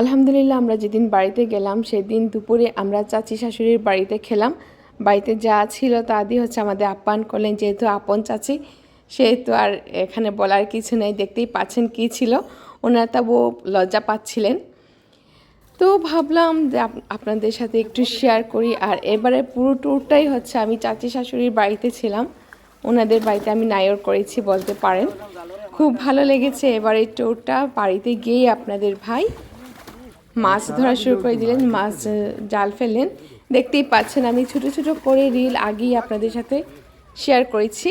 আলহামদুলিল্লাহ আমরা যেদিন বাড়িতে গেলাম, সেদিন দুপুরে আমরা চাচি শাশুড়ির বাড়িতে খেলাম। বাড়িতে যা ছিল তা দিয়ে হচ্ছে আমাদের আপ্যায়ন করলেন, যেহেতু আপন চাচি, সেহেতু আর এখানে বলার কিছু নেই, দেখতেই পাচ্ছেন কী ছিল। ওনারা তবু লজ্জা পাচ্ছিলেন। তো ভাবলাম যে আপনাদের সাথে একটু শেয়ার করি। আর এবারে পুরো ট্যুরটাই হচ্ছে আমি চাচি শাশুড়ির বাড়িতে ছিলাম। ওনাদের বাড়িতে আমি নায়র করেছি বলতে পারেন। খুব ভালো লেগেছে এবারে ট্যুরটা বাড়িতে গিয়েই আপনাদের ভাই মাছ ধরা শুরু করে দিলেন, মাছ জাল ফেললেন। দেখতেই পাচ্ছেন, আমি ছোট ছোট করে রিল আগেই আপনাদের সাথে শেয়ার করেছি।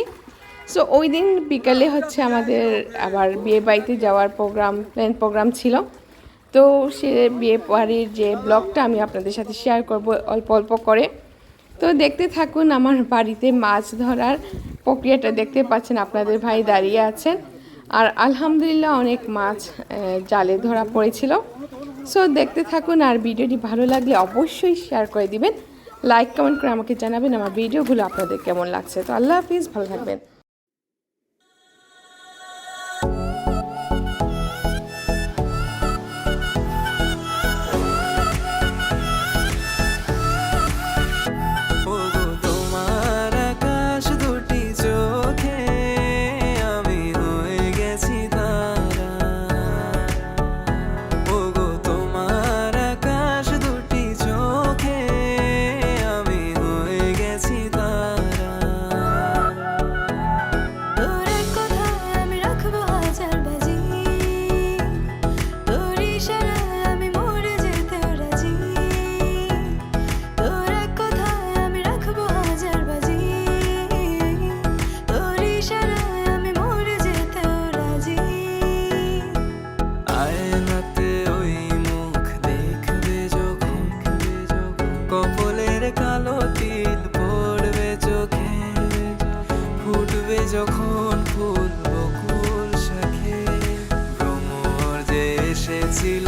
সো ওই দিন বিকালে হচ্ছে আমাদের আবার বিয়ে বাড়িতে যাওয়ার প্রোগ্রাম প্ল্যান প্রোগ্রাম ছিল। তো সে বিয়ে বাড়ির যে ব্লগটা আমি আপনাদের সাথে শেয়ার করব অল্প অল্প করে। তো দেখতে থাকুন, আমার বাড়িতে মাছ ধরার প্রক্রিয়াটা দেখতে পাচ্ছেন, আপনাদের ভাই দাঁড়িয়ে আছেন। আর আলহামদুলিল্লাহ অনেক মাছ জালে ধরা পড়েছিল। সো দেখতে থাকুন আর ভিডিওটি ভালো লাগলে অবশ্যই শেয়ার করে দিবেন। লাইক কমেন্ট করে আমাকে জানাবেন আমার ভিডিওগুলো আপনাদের কেমন লাগছে। তো আল্লাহ হাফিজ, ভালো থাকবেন। কপলের কালো তিল পড়বে চোখে ফুটবে যখন ফুল বকুল শাখে। ভ্রমর যে এসেছিল